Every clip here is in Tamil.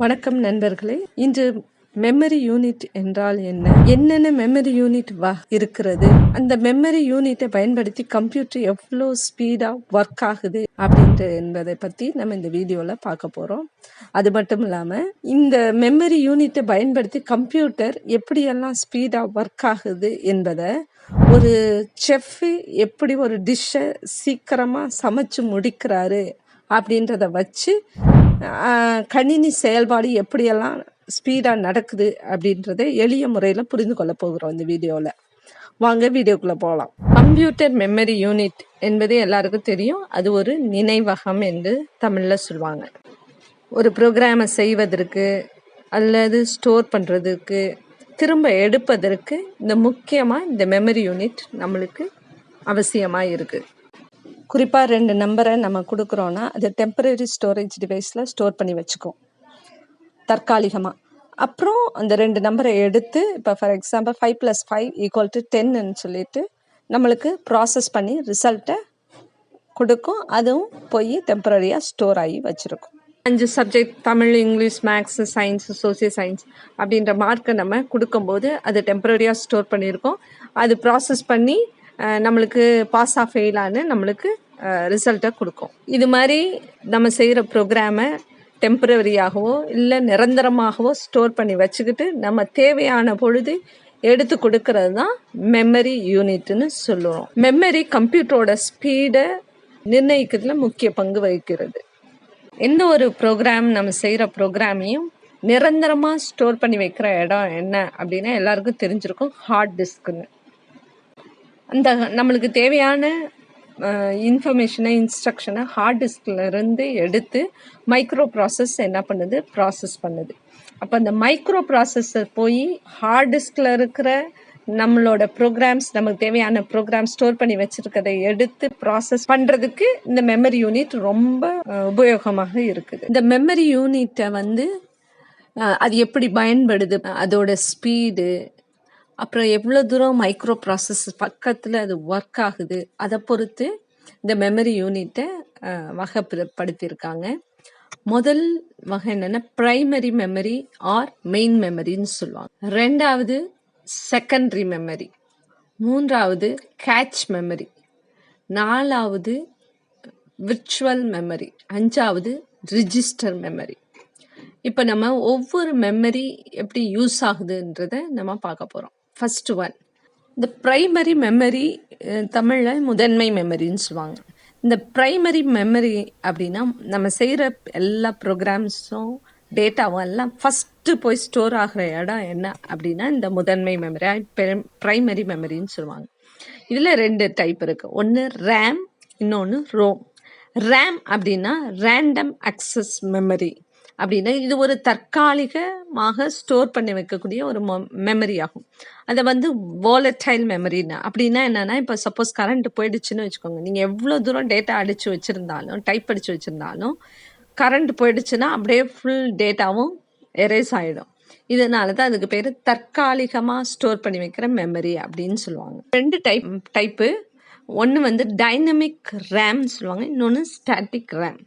வணக்கம் நண்பர்களே. இன்று மெமரி யூனிட் என்றால் என்ன? என்னென்ன மெமரி யூனிட் வ இருக்கிறது? அந்த மெமரி யூனிட்டை பயன்படுத்தி கம்ப்யூட்டர் எவ்வளோ ஸ்பீடாக ஒர்க் ஆகுது அப்படின்ற என்பதை பற்றி நம்ம இந்த வீடியோவில் பார்க்க போகிறோம் அது மட்டும் இல்லாமல் இந்த மெமரி யூனிட்டை பயன்படுத்தி கம்ப்யூட்டர் எப்படியெல்லாம் ஸ்பீடாக ஒர்க் ஆகுது என்பதை ஒரு செஃப்பு எப்படி ஒரு டிஷ்ஷை சீக்கிரமாக சமைச்சு முடிக்கிறாரு அப்படின்றத வச்சு கணினி செயல்பாடு எப்படியெல்லாம் ஸ்பீடாக நடக்குது அப்படின்றத எளிய முறையில் புரிந்து கொள்ள போகிறோம் இந்த வீடியோவில் வாங்க வீடியோக்குள்ளே போகலாம் கம்ப்யூட்டர் மெமரி யூனிட் என்பது எல்லாருக்கும் தெரியும். அது ஒரு நினைவகம் என்று தமிழில் சொல்லுவாங்க. ஒரு ப்ரோக்ராமை செய்வதற்கு அல்லது ஸ்டோர் பண்ணுறதுக்கு திரும்ப எடுப்பதற்கு இந்த முக்கியமாக இந்த மெமரி யூனிட் நம்மளுக்கு அவசியமாக இருக்குது குறிப்பாக ரெண்டு நம்பரை நம்ம கொடுக்குறோன்னா அது டெம்பரரி ஸ்டோரேஜ் டிவைஸில் ஸ்டோர் பண்ணி வச்சுக்கும் தற்காலிகமாக அப்புறம் அந்த ரெண்டு நம்பரை எடுத்து இப்போ for example five plus five equal to டென்னு சொல்லிட்டு நம்மளுக்கு ப்ராசஸ் பண்ணி ரிசல்ட்டை கொடுக்கும். அதுவும் போய் டெம்பரரியாக ஸ்டோர் ஆகி வச்சுருக்கும். அஞ்சு subject Tamil English maths science social science அப்படின்ற மார்க்கை நம்ம கொடுக்கும்போது அது டெம்பரரியாக ஸ்டோர் பண்ணியிருக்கோம். அது ப்ராசஸ் பண்ணி நம்மளுக்கு பாஸ் ஆஃப் ஃபெயிலான்னு நம்மளுக்கு ரிசல்ட்டை கொடுக்கும். இது மாதிரி நம்ம செய்கிற ப்ரோக்ராமை டெம்பரவரியாகவோ இல்லை நிரந்தரமாகவோ ஸ்டோர் பண்ணி வச்சுக்கிட்டு நம்ம தேவையான பொழுது எடுத்து கொடுக்கறது தான் மெமரி யூனிட்னு சொல்லுவோம் மெமரி கம்ப்யூட்டரோட ஸ்பீடை நிர்ணயிக்கிறதுல முக்கிய பங்கு வகிக்கிறது. எந்த ஒரு ப்ரோக்ராம் நம்ம செய்கிற ப்ரோக்ராமையும் நிரந்தரமாக ஸ்டோர் பண்ணி வைக்கிற இடம் என்ன அப்படின்னா எல்லாருக்கும் தெரிஞ்சிருக்கும் ஹார்ட் டிஸ்க்குன்னு அந்த நம்மளுக்கு தேவையான இன்ஃபர்மேஷனை இன்ஸ்ட்ரக்ஷனை ஹார்ட் டிஸ்கில் இருந்து எடுத்து மைக்ரோ ப்ராசஸ் என்ன பண்ணுது? ப்ராசஸ் பண்ணுது. அப்போ அந்த மைக்ரோ ப்ராசஸர் போய் ஹார்ட் டிஸ்கில் இருக்கிற நம்மளோட ப்ரோக்ராம்ஸ் நமக்கு தேவையான ப்ரோக்ராம் ஸ்டோர் பண்ணி வச்சிருக்கதை எடுத்து ப்ராசஸ் பண்ணுறதுக்கு இந்த மெமரி யூனிட் ரொம்ப உபயோகமாக இருக்குது. இந்த மெமரி யூனிட்டை வந்து அது எப்படி பயன்படுது? அதோட ஸ்பீடு அப்புறம் எவ்வளோ தூரம் மைக்ரோ ப்ராசஸ் பக்கத்தில் அது ஒர்க் ஆகுது அதை பொறுத்து இந்த மெமரி யூனிட்டை வகைப்படுத்தியிருக்காங்க. முதல் வகை என்னென்னா ப்ரைமரி மெமரி ஆர் மெயின் மெமரின்னு சொல்லுவாங்க. ரெண்டாவது செகண்டரி மெமரி மூன்றாவது கேட்ச் மெமரி நாலாவது விர்ச்சுவல் மெமரி அஞ்சாவது ரிஜிஸ்டர் மெமரி இப்போ நம்ம ஒவ்வொரு மெமரி எப்படி யூஸ் ஆகுதுன்றதை நம்ம பார்க்க போகிறோம் ஃபஸ்ட்டு ஒன் இந்த ப்ரைமரி மெமரி தமிழில் முதன்மை மெமரின்னு சொல்லுவாங்க. இந்த ப்ரைமரி மெமரி அப்படின்னா நம்ம செய்கிற எல்லா ப்ரோக்ராம்ஸும் டேட்டாவும் எல்லாம் ஃபஸ்ட்டு போய் ஸ்டோர் ஆகிற இடம் என்ன அப்படின்னா இந்த முதன்மை மெமரி ப்ரைமரி மெமரின்னு சொல்லுவாங்க. இதில் ரெண்டு டைப் இருக்குது ஒன்று ரேம் இன்னொன்று ரோம் ரேம் அப்படின்னா ரேண்டம் அக்சஸ் மெமரி அப்படின்னா இது ஒரு தற்காலிகமாக ஸ்டோர் பண்ணி வைக்கக்கூடிய ஒரு மெமரி ஆகும். அதை வந்து வாலட்டைல் மெமரின்னு அப்படின்னா என்னென்னா இப்போ சப்போஸ் கரண்ட் போயிடுச்சுன்னு வச்சுக்கோங்க. நீங்கள் எவ்வளோ தூரம் டேட்டா அடித்து வச்சுருந்தாலும் டைப் அடித்து வச்சுருந்தாலும் கரண்ட் போயிடுச்சுன்னா அப்படியே ஃபுல் டேட்டாவும் எரேஸ் ஆகிடும் இதனால தான் அதுக்கு பேர் தற்காலிகமாக ஸ்டோர் பண்ணி வைக்கிற மெமரி அப்படின்னு சொல்லுவாங்க. ரெண்டு டைப் டைப்பு ஒன்று வந்து டைனமிக் ரேம் சொல்லுவாங்க. இன்னொன்று ஸ்டாட்டிக் ரேம்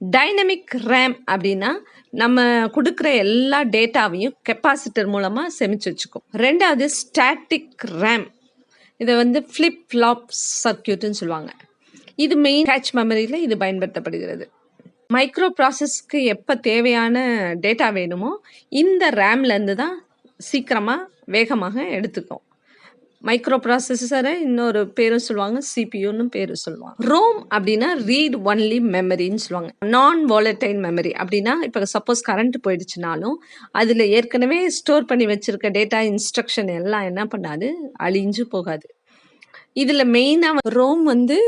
டைனமிக் ரேம் அப்படின்னா நம்ம கொடுக்குற எல்லா டேட்டாவையும் கெப்பாசிட்டர் மூலமாக செமிச்சு வச்சுக்கும். ரெண்டாவது ஸ்டாட்டிக் ரேம் இதை வந்து ஃப்ளிப் ஃப்ளாப் சர்க்கியூட்னு சொல்லுவாங்க. இது மெயின் கேட்ச் மெமரியில் இது பயன்படுத்தப்படுகிறது. மைக்ரோ ப்ராசஸ்க்கு எப்போ தேவையான டேட்டா வேணுமோ இந்த ரேம்லேருந்து தான் சீக்கிரமாக வேகமாக எடுத்துக்கும். மைக்ரோ ப்ராசஸரை இன்னொரு பேரும் சொல்லுவாங்க சிபியூன்னு பேரும் சொல்லுவாங்க. ரோம் அப்படின்னா ரீட் ஒன்லி மெமரின்னு சொல்லுவாங்க. நான் volatile மெமரி அப்படின்னா இப்போ சப்போஸ் கரண்ட் போயிடுச்சுனாலும் அதில் ஏற்கனவே ஸ்டோர் பண்ணி வச்சிருக்க டேட்டா இன்ஸ்ட்ரக்ஷன் எல்லாம் என்ன பண்ணாது? அழிஞ்சு போகாது. இதில் மெயினாக ரோம் வந்து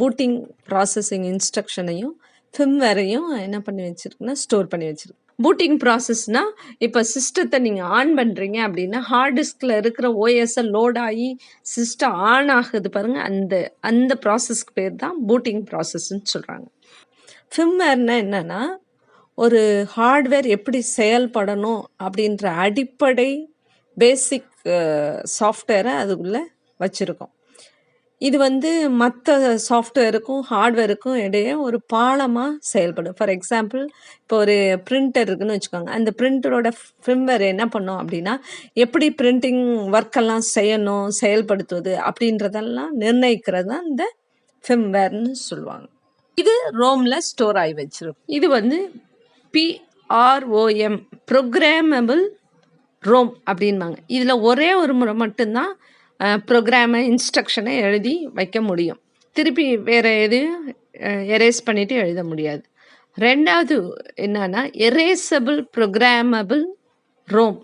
பூட்டிங் ப்ராசஸிங் இன்ஸ்ட்ரக்ஷனையும் ஃபிம்வேரையும் என்ன பண்ணி வச்சிருக்குன்னா ஸ்டோர் பண்ணி வச்சிருக்கு பூட்டிங் ப்ராசஸ்னால் இப்போ சிஸ்டத்தை நீங்கள் ஆன் பண்ணுறீங்க அப்படின்னா ஹார்ட் டிஸ்கில் இருக்கிற ஓஎஸ்ஸை லோட் ஆகி சிஸ்டம் ஆன் ஆகுது பாருங்கள் அந்த அந்த ப்ராசஸ்க்கு பேர் தான் பூட்டிங் ப்ராசஸ்ன்னு சொல்கிறாங்க ஃபிம்வேர்னால் என்னன்னா ஒரு ஹார்ட்வேர் எப்படி செயல்படணும் அப்படின்ற அடிப்படை பேசிக் சாஃப்ட்வேரை அதுக்குள்ளே வச்சுருக்கோம். இது வந்து மற்ற சாஃப்ட்வேருக்கும் ஹார்ட்வேருக்கும் இடையே ஒரு பாலமாக செயல்படும். ஃபார் எக்ஸாம்பிள் இப்போ ஒரு பிரிண்டர் இருக்குன்னு வச்சுக்கோங்க. அந்த பிரிண்டரோட ஃபிம்வேர் என்ன பண்ணும் அப்படின்னா எப்படி பிரிண்டிங் ஒர்க்கெல்லாம் செய்யணும் செயல்படுத்துவது அப்படின்றதெல்லாம் நிர்ணயிக்கிறது தான் இந்த ஃபிம்வேர்னு சொல்லுவாங்க. இது ரோமில் ஸ்டோர் ஆகி வச்சிருக்கும். இது வந்து பிஆர்ஓஎம் ப்ரோக்ராமபிள் ரோம் அப்படின்பாங்க இதில் ஒரே ஒரு முறை மட்டும்தான் ப்ரோக்ராமை இன்ஸ்ட்ரக்ஷனை எழுதி வைக்க முடியும். திருப்பி வேறு எதையும் எரேஸ் பண்ணிவிட்டு எழுத முடியாது. ரெண்டாவது என்னன்னா எரேசபிள் ப்ரோக்ராமபிள் ரோம்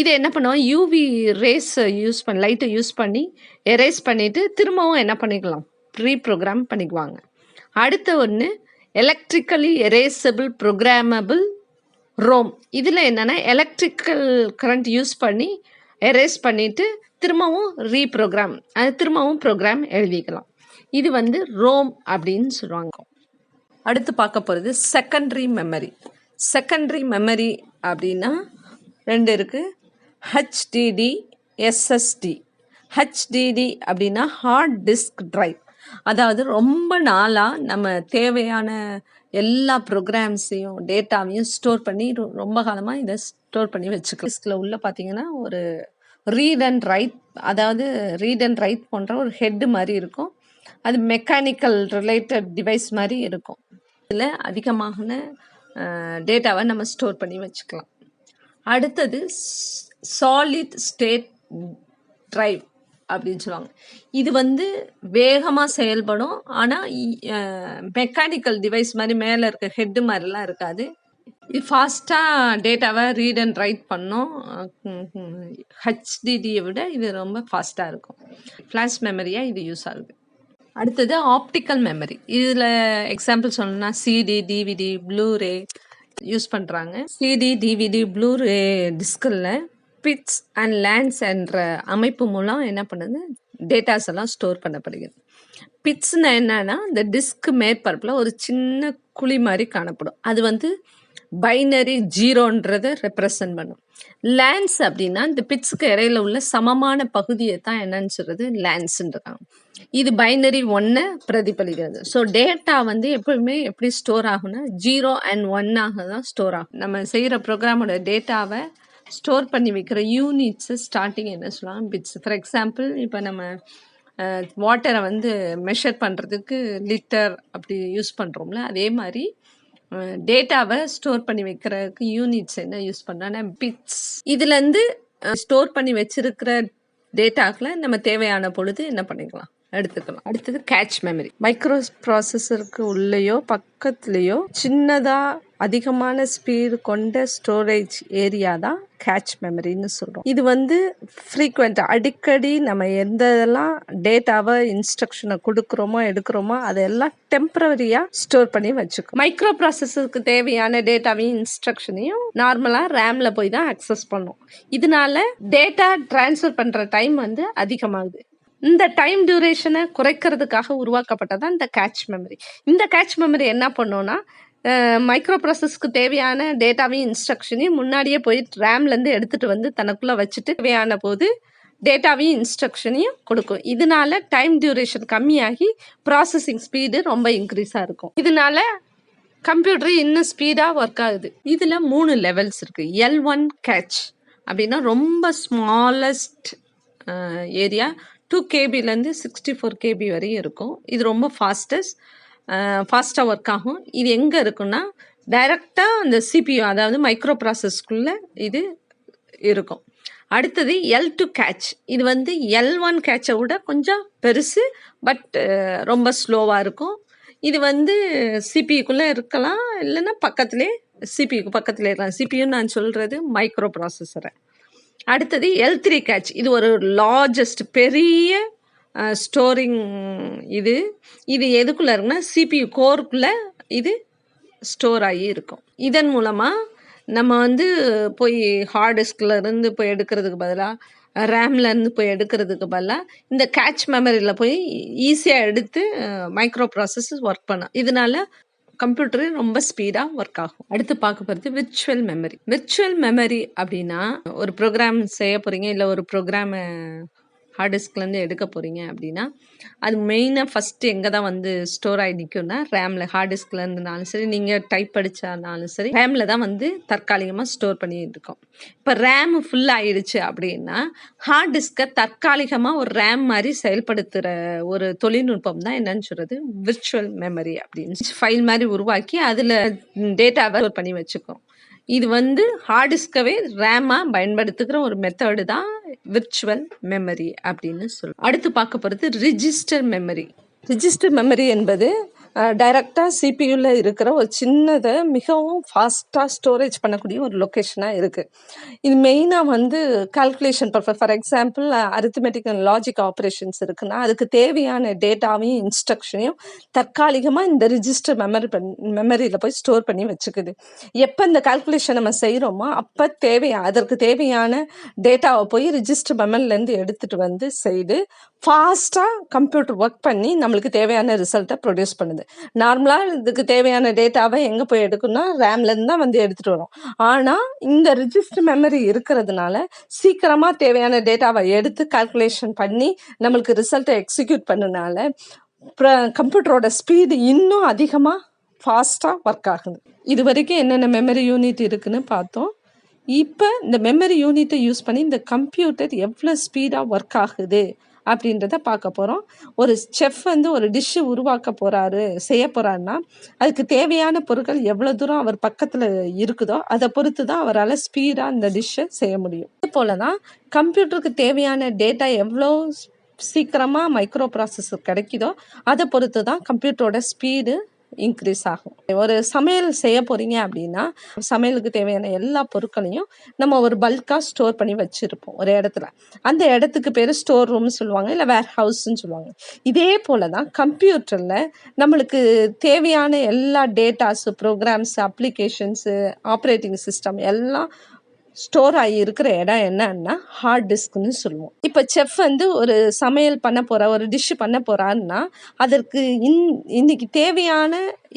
இது என்ன பண்ணுவோம் யூவி ரேஸை யூஸ் பண்ணி லைட்டை யூஸ் பண்ணி எரேஸ் பண்ணிவிட்டு திரும்பவும் என்ன பண்ணிக்கலாம்? ப்ரீ ப்ரோக்ராம் பண்ணிக்குவாங்க. அடுத்த ஒன்று எலக்ட்ரிக்கலி எரேசபிள் ப்ரோக்ராமபிள் ரோம் இதில் என்னென்னா எலக்ட்ரிக்கல் கரண்ட் யூஸ் பண்ணி எரேஸ் பண்ணிவிட்டு திரும்பவும் ரீப்ரோக்ராம் அது திரும்பவும் ப்ரோக்ராம் எழுதிக்கலாம். இது வந்து ரோம் அப்படின்னு சொல்லுவாங்க. அடுத்து பார்க்க போகிறது செகண்ட்ரி மெமரி செகண்ட்ரி மெமரி அப்படின்னா ரெண்டு இருக்குது ஹச்டிடி எஸ்எஸ்டி ஹச்டிடி அப்படின்னா ஹார்ட் டிஸ்க் ட்ரைவ் அதாவது ரொம்ப நாளாக நம்ம தேவையான எல்லா ப்ரோக்ராம்ஸையும் டேட்டாவையும் ஸ்டோர் பண்ணி ரொம்ப காலமாக இதை ஸ்டோர் பண்ணி வச்சுக்கலாம். டிஸ்கில் உள்ள பார்த்தீங்கன்னா ஒரு ரீட் அண்ட் ரைட் அதாவது ரீட் அண்ட் ரைட் போன்ற ஒரு ஹெட்டு மாதிரி இருக்கும். அது மெக்கானிக்கல் ரிலேட்டட் டிவைஸ் மாதிரி இருக்கும். இதில் அதிகமான டேட்டாவை நம்ம ஸ்டோர் பண்ணி வச்சுக்கலாம். அடுத்தது சாலிட் ஸ்டேட் ட்ரைவ் அப்படின்னு சொல்லுவாங்க. இது வந்து வேகமாக செயல்படும். ஆனால் மெக்கானிக்கல் டிவைஸ் மாதிரி மேலே இருக்க ஹெட்டு மாதிரிலாம் இருக்காது. ஃபாஸ்ட்டாக டேட்டாவை ரீட் அண்ட் ரைட் பண்ணோம். ஹெச்டிடியை விட இது ரொம்ப ஃபாஸ்ட்டாக இருக்கும். ஃப்ளாஷ் மெமரியாக இது யூஸ் ஆகுது. அடுத்தது ஆப்டிக்கல் மெமரி இதில் எக்ஸாம்பிள் சொல்லணும்னா சிடி டிவிடி ப்ளூரே யூஸ் பண்ணுறாங்க சிடி டிவிடி ப்ளூரே டிஸ்கில் பிட்ஸ் அண்ட் லேண்ட்ஸ் என்ற அமைப்பு மூலம் என்ன பண்ணுது? டேட்டாஸ் எல்லாம் ஸ்டோர் பண்ணப்படுகிறது. பிட்ஸ்னால் என்னன்னா இந்த டிஸ்க் மேற்பரப்பில் ஒரு சின்ன குழி மாதிரி காணப்படும். அது வந்து பைனரி ஜீரோன்றதை ரெப்ரசன்ட் பண்ணும். லேண்ட்ஸ் அப்படின்னா இந்த பிட்ஸுக்கு இடையில உள்ள சமமான பகுதியை தான் என்னன்னு சொல்றது லேண்ட்ஸ்ன்றாங்க இது பைனரி ஒன்னை பிரதிபலிக்கிறது. ஸோ டேட்டா வந்து எப்பவுமே எப்படி ஸ்டோர் ஆகும்னா ஜீரோ அண்ட் ஒன்னாக தான் ஸ்டோர் ஆகும். நம்ம செய்கிற ப்ரோக்ராமோட டேட்டாவை ஸ்டோர் பண்ணி வைக்கிற யூனிட்ஸு ஸ்டார்டிங் என்ன சொல்லுவாங்க பிட்ஸ் ஃபார் எக்ஸாம்பிள் இப்போ நம்ம வாட்டரை வந்து மெஷர் பண்ணுறதுக்கு லிட்டர் அப்படி யூஸ் பண்ணுறோம்ல அதே மாதிரி டேட்டாவை ஸ்டோர் பண்ணி வைக்கிறதுக்கு யூனிட்ஸ் என்ன யூஸ் பண்ணுறோன்னா பிட்ஸ் இதுலேருந்து ஸ்டோர் பண்ணி வச்சிருக்கிற டேட்டாக்களை நம்ம தேவையான பொழுது என்ன பண்ணிக்கலாம்? எடுத்துக்கலாம். அடுத்தது கேட்ச் மெமரி மைக்ரோ ப்ராசஸருக்கு உள்ளேயோ பக்கத்துலேயோ சின்னதாக அதிகமான ஸ்பீடு கொண்ட ஸ்டோரேஜ் ஏரியா தான் கேட்ச் மெமரின்னு சொல்கிறோம் இது வந்து ஃப்ரீக்வெண்ட் அடிக்கடி நம்ம எந்த இதெல்லாம் டேட்டாவை இன்ஸ்ட்ரக்ஷனை கொடுக்குறோமோ எடுக்கிறோமோ அதெல்லாம் டெம்பரரியாக ஸ்டோர் பண்ணி வச்சுக்கோ மைக்ரோ ப்ராசஸருக்கு தேவையான டேட்டாவையும் இன்ஸ்ட்ரக்ஷனையும் நார்மலாக ரேமில் போய் தான் அக்சஸ் பண்ணும். இதனால டேட்டா ட்ரான்ஸ்ஃபர் பண்ணுற டைம் வந்து அதிகமாகுது. இந்த டைம் டியூரேஷனை குறைக்கிறதுக்காக உருவாக்கப்பட்டதான் இந்த கேட்ச் மெமரி இந்த கேட்ச் மெமரி என்ன பண்ணோன்னா மைக்ரோ ப்ராசஸ்க்கு தேவையான டேட்டாவையும் இன்ஸ்ட்ரக்ஷனையும் முன்னாடியே போய் ரேம்லேருந்து எடுத்துகிட்டு வந்து தனக்குள்ளே வச்சுட்டு தேவையான போது டேட்டாவையும் இன்ஸ்ட்ரக்ஷனையும் கொடுக்கும். இதனால டைம் டியூரேஷன் கம்மியாகி ப்ராசஸிங் ஸ்பீடு ரொம்ப இன்க்ரீஸாக இருக்கும். இதனால கம்ப்யூட்டர் இன்னும் ஸ்பீடாக ஒர்க் ஆகுது. இதில் மூணு லெவல்ஸ் இருக்குது எல் ஒன் கேட்ச் அப்படின்னா ரொம்ப ஸ்மாலஸ்ட் ஏரியா டூ கேபிலேருந்து சிக்ஸ்டி ஃபோர் கேபி வரையும் இருக்கும். இது ரொம்ப ஃபாஸ்டஸ்ட் ஃபாஸ்ட்டாக ஒர்க் ஆகும். இது எங்கே இருக்குன்னா டைரெக்டாக அந்த சிபியு அதாவது மைக்ரோ ப்ராசஸ்க்குள்ளே இது இருக்கும். அடுத்தது எல் டு கேட்ச் இது வந்து எல் ஒன் கேட்சை விட கொஞ்சம் பெருசு பட் ரொம்ப ஸ்லோவாக இருக்கும். இது வந்து சிபியுக்குள்ளே இருக்கலாம் இல்லைன்னா பக்கத்துலேயே சிபியுக்கு பக்கத்தில் இருக்கலாம். சிபியுன்னு நான் சொல்கிறது மைக்ரோ ப்ராசஸரை அடுத்தது எல் த்ரீ கேட்ச் இது ஒரு லார்ஜஸ்ட் பெரிய ஸ்டோரிங் இது. இது எதுக்குள்ளே இருக்குன்னா சிபியு கோருக்குள்ளே இது ஸ்டோர் ஆகி இருக்கும். இதன் மூலமாக நம்ம வந்து போய் ஹார்ட் டிஸ்கில் இருந்து போய் எடுக்கிறதுக்கு பதிலாக ரேம்லேருந்து போய் எடுக்கிறதுக்கு பதிலாக இந்த கேட்ச் மெமரியில் போய் ஈஸியாக எடுத்து மைக்ரோ ப்ராசஸ் ஒர்க் பண்ணும் இதனால கம்ப்யூட்டரு ரொம்ப ஸ்பீடாக ஒர்க் ஆகும். அடுத்து பார்க்க போகிறது விர்ச்சுவல் மெமரி விர்ச்சுவல் மெமரி அப்படின்னா ஒரு ப்ரோக்ராம் செய்ய போகிறீங்க இல்லை ஒரு ப்ரோக்ராமை ஹார்ட் டிஸ்க்லேருந்து எடுக்க போகிறீங்க அப்படின்னா அது மெயினாக ஃபஸ்ட்டு எங்கே தான் வந்து ஸ்டோர் ஆகி நிற்கும்னா ரேமில் ஹார்ட் டிஸ்க்லேருந்துனாலும் சரி நீங்கள் டைப் படித்தாலும் சரி ரேமில் தான் வந்து தற்காலிகமாக ஸ்டோர் பண்ணிட்டு இருக்கோம். இப்போ ரேம் ஃபுல் ஆயிடுச்சு அப்படின்னா ஹார்ட் டிஸ்கை தற்காலிகமாக ஒரு ரேம் மாதிரி செயல்படுத்துகிற ஒரு தொழில்நுட்பம் தான் என்னன்னு சொல்கிறது விர்ச்சுவல் மெமரி அப்படின்னு ஃபைல் மாதிரி உருவாக்கி அதில் டேட்டாவை ஸ்டோர் பண்ணி வச்சுக்கோம். இது வந்து ஹார்ட் டிஸ்கவே ரேமாக பயன்படுத்துகிற ஒரு மெத்தடு தான் விர்ச்சுவல் மெமரி அப்படின்னு சொல்லுவோம் அடுத்து பார்க்க போகிறது ரிஜிஸ்டர் மெமரி ரிஜிஸ்டர் மெமரி என்பது டைரெக்டாக சிபியூவில் இருக்கிற ஒரு சின்னதை மிகவும் ஃபாஸ்ட்டாக ஸ்டோரேஜ் பண்ணக்கூடிய ஒரு லொக்கேஷனாக இருக்குது இது மெயினாக வந்து calculation purpose for example arithmetic and logic operations இருக்குன்னா அதுக்கு தேவையான டேட்டாவையும் இன்ஸ்ட்ரக்ஷனையும் தற்காலிகமாக இந்த ரிஜிஸ்டர் மெமரி பண் மெமரியில் போய் ஸ்டோர் பண்ணி வச்சுக்குது. எப்போ இந்த கால்குலேஷன் நம்ம செய்கிறோமோ அப்போ தேவையா அதற்கு தேவையான டேட்டாவை போய் ரிஜிஸ்டர் மெமரிலேருந்து எடுத்துகிட்டு வந்து செய்து ஃபாஸ்ட்டாக கம்ப்யூட்டர் ஒர்க் பண்ணி நம்மளுக்கு தேவையான ரிசல்ட்டை ப்ரொடியூஸ் பண்ணுது. நார்மலாக இதுக்கு தேவையான டேட்டாவை எங்கே போய் எடுக்கணும்னா ரேம்லேருந்து தான் வந்து எடுத்துகிட்டு வரும். ஆனால் இந்த ரிஜிஸ்டர் மெமரி இருக்கிறதுனால சீக்கிரமாக தேவையான டேட்டாவை எடுத்து கால்குலேஷன் பண்ணி நம்மளுக்கு ரிசல்ட்டை எக்ஸிக்யூட் பண்ணனால கம்ப்யூட்டரோட ஸ்பீடு இன்னும் அதிகமாக ஃபாஸ்ட்டாக ஒர்க் ஆகுது. இது வரைக்கும் என்னென்ன மெமரி யூனிட் இருக்குன்னு பார்த்தோம். இப்போ இந்த மெமரி யூனிட்டை யூஸ் பண்ணி இந்த கம்ப்யூட்டர் எவ்வளோ ஸ்பீடாக ஒர்க் ஆகுது? அப்படின்றத பார்க்க போகிறோம் ஒரு செஃப் வந்து ஒரு டிஷ்ஷு உருவாக்க போகிறாரு செய்ய போகிறாருன்னா அதுக்கு தேவையான பொருட்கள் எவ்வளோ தூரம் அவர் பக்கத்தில் இருக்குதோ அதை பொறுத்து தான் அவரால் ஸ்பீடாக அந்த டிஷ்ஷை செய்ய முடியும். இதே போல் தான் கம்ப்யூட்டருக்கு தேவையான டேட்டா எவ்வளோ சீக்கிரமாக மைக்ரோ ப்ராசஸர் கிடைக்குதோ அதை பொறுத்து தான் கம்ப்யூட்டரோட ஸ்பீடு இன்க்ரீஸ் ஆகும். ஒரு சமையல் செய்ய போகிறீங்க அப்படின்னா சமையலுக்கு தேவையான எல்லா பொருட்களையும் நம்ம ஒரு பல்காக ஸ்டோர் பண்ணி வச்சுருப்போம் ஒரு இடத்துல. அந்த இடத்துக்கு பேர் ஸ்டோர் ரூம்னு சொல்லுவாங்க இல்லை வேர் ஹவுஸ்ன்னு சொல்லுவாங்க. இதே போல் தான் கம்ப்யூட்டரில் நம்மளுக்கு தேவையான எல்லா datas programs applications operating system எல்லாம் ஸ்டோர் ஆகி இருக்கிற இடம் என்னன்னா ஹார்ட் டிஸ்க்னு சொல்லுவோம். இப்போ செஃப் வந்து ஒரு சமையல் பண்ண போகிற ஒரு டிஷ்ஷு பண்ண போகிறான்னா அதற்கு இன் இன்னைக்கு தேவையான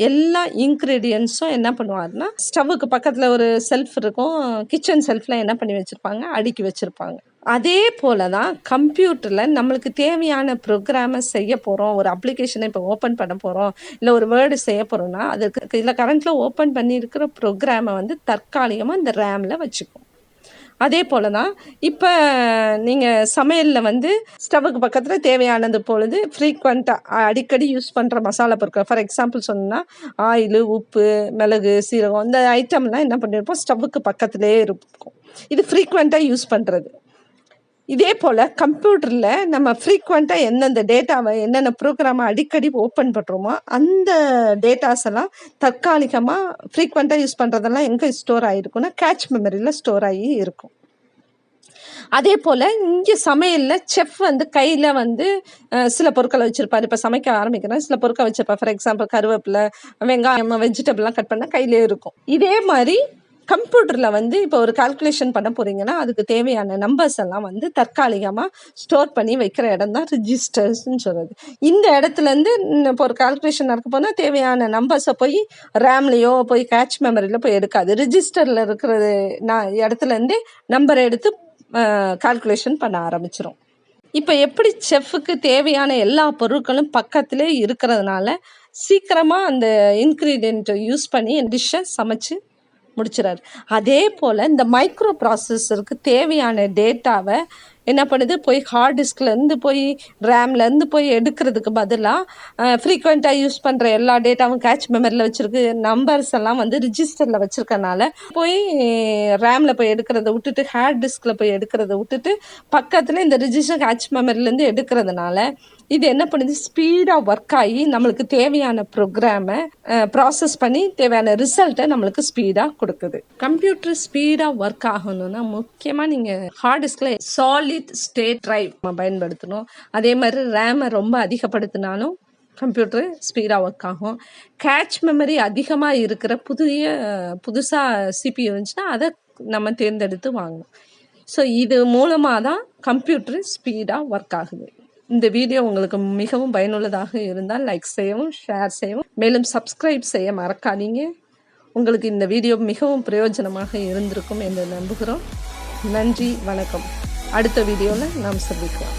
எல்லா இன்க்ரீடியன்ஸும் என்ன பண்ணுவாருன்னா ஸ்டவ்வுக்கு பக்கத்தில் ஒரு செல்ஃப் இருக்கும் கிச்சன் செல்ஃபில் என்ன பண்ணி வச்சுருப்பாங்க அடுக்கி வச்சுருப்பாங்க. அதே போல தான் கம்ப்யூட்டரில் நம்மளுக்கு தேவையான ப்ரோக்ராமை செய்ய போகிறோம் ஒரு அப்ளிகேஷனை இப்போ ஓப்பன் பண்ண போகிறோம் இல்லை ஒரு வேர்டு செய்ய போகிறோம்னா அதுக்கு இல்லை கரண்ட்டில் ஓப்பன் பண்ணியிருக்கிற ப்ரோக்ராமை வந்து தற்காலிகமாக இந்த ரேமில் வச்சுக்கும். அதே போல் தான் இப்போ நீங்கள் சமையலில் வந்து ஸ்டவ்வுக்கு பக்கத்தில் தேவையானது பொழுது ஃப்ரீக்வெண்ட்டாக அடிக்கடி யூஸ் பண்ணுற மசாலா பொருட்கள். ஃபார் எக்ஸாம்பிள் சொன்னால் ஆயில் உப்பு மிளகு சீரகம் இந்த ஐட்டம்லாம் என்ன பண்ணியிருப்போம் ஸ்டவ்வுக்கு பக்கத்துலேயே இருக்கும். இது ஃப்ரீக்வெண்ட்டாக யூஸ் பண்ணுறது இதே போல் கம்ப்யூட்டரில் நம்ம ஃப்ரீக்வெண்ட்டாக எந்தெந்த டேட்டாவை என்னென்ன ப்ரோக்ராமை அடிக்கடி ஓப்பன் பண்ணுறோமோ அந்த டேட்டாஸ் எல்லாம் தற்காலிகமாக ஃப்ரீக்வெண்ட்டாக யூஸ் பண்ணுறதெல்லாம் எங்கே ஸ்டோர் ஆகிருக்குன்னா கேட்ச் மெமரியில் ஸ்டோர் ஆகி இருக்கும். அதே போல் இங்கே சமையலில் செஃப் வந்து கையில் வந்து சில பொருட்களை வச்சுருப்பார். இப்போ சமைக்க ஆரம்பிக்கிறேன். சில பொருட்களை வச்சுருப்பார் ஃபார் எக்ஸாம்பிள் கருவேப்பிலை வெங்காயம் வெஜிடபிள்லாம் கட் பண்ணால் கையிலே இருக்கும். இதே மாதிரி கம்ப்யூட்டரில் வந்து இப்போ ஒரு கால்குலேஷன் பண்ண போகிறீங்கன்னா அதுக்கு தேவையான நம்பர்ஸ் எல்லாம் வந்து தற்காலிகமாக ஸ்டோர் பண்ணி வைக்கிற இடம் தான் ரிஜிஸ்டர்ஸ்ன்னு சொல்கிறது இந்த இடத்துலேருந்து இப்போ ஒரு கால்குலேஷன் நடக்க போனால் தேவையான நம்பர்ஸை போய் ரேம்லேயோ போய் கேட்ச் மெமரியில் போய் எடுக்காது. ரிஜிஸ்டரில் இருக்கிறது நான் இடத்துலேருந்தே நம்பரை எடுத்து கால்குலேஷன் பண்ண ஆரம்பிச்சிடும் இப்போ எப்படி செஃப்புக்கு தேவையான எல்லா பொருட்களும் பக்கத்திலே இருக்கிறதுனால சீக்கிரமாக அந்த இன்க்ரீடியண்ட்டை யூஸ் பண்ணி டிஷ்ஷை சமைச்சு முடிச்சிடாரு அதே போல் இந்த மைக்ரோ ப்ராசஸருக்கு தேவையான டேட்டாவை என்ன பண்ணுது? போய் ஹார்ட் டிஸ்க்லேருந்து போய் ரேம்லேருந்து போய் எடுக்கிறதுக்கு பதிலாக ஃப்ரீக்வெண்ட்டாக யூஸ் பண்ணுற எல்லா டேட்டாவும் கேட்ச் மெமரியில் வச்சுருக்கு. நம்பர்ஸ் எல்லாம் வந்து ரிஜிஸ்டரில் வச்சுருக்கனால போய் ரேமில் போய் எடுக்கிறத விட்டுட்டு ஹார்ட் டிஸ்கில் போய் எடுக்கிறத விட்டுட்டு பக்கத்தில் இந்த ரிஜிஸ்டர் கேட்ச் மெமரிலேருந்து எடுக்கிறதுனால இது என்ன பண்ணுது? ஸ்பீடாக ஒர்க் ஆகி நம்மளுக்கு தேவையான ப்ரோக்ராமை ப்ராசஸ் பண்ணி தேவையான ரிசல்ட்டை நம்மளுக்கு ஸ்பீடாக கொடுக்குது. கம்ப்யூட்டர் ஸ்பீடாக ஒர்க் ஆகணும்னா முக்கியமாக நீங்கள் ஹார்ட் டிஸ்கில் சாலிட் ஸ்டேட் ட்ரைவ் பயன்படுத்தணும். அதே மாதிரி ரேமை ரொம்ப அதிகப்படுத்தினாலும் கம்ப்யூட்டர் ஸ்பீடாக ஒர்க் ஆகும். கேட்ச் மெமரி அதிகமாக இருக்கிற புதிய புதுசாக சிபி இருந்துச்சுன்னா அதை நம்ம தேர்ந்தெடுத்து வாங்கணும். ஸோ இது மூலமாக தான் கம்ப்யூட்டர் ஸ்பீடாக ஒர்க் ஆகுது. இந்த வீடியோ உங்களுக்கு மிகவும் பயனுள்ளதாக இருந்தால் லைக் செய்யவும் ஷேர் செய்யவும் மேலும் சப்ஸ்கிரைப் செய்ய மறக்காதீங்க. உங்களுக்கு இந்த வீடியோ மிகவும் பிரயோஜனமாக இருந்திருக்கும் என்று நம்புகிறோம். நன்றி வணக்கம். அடுத்த வீடியோவில் நாம் சந்திக்கலாம்.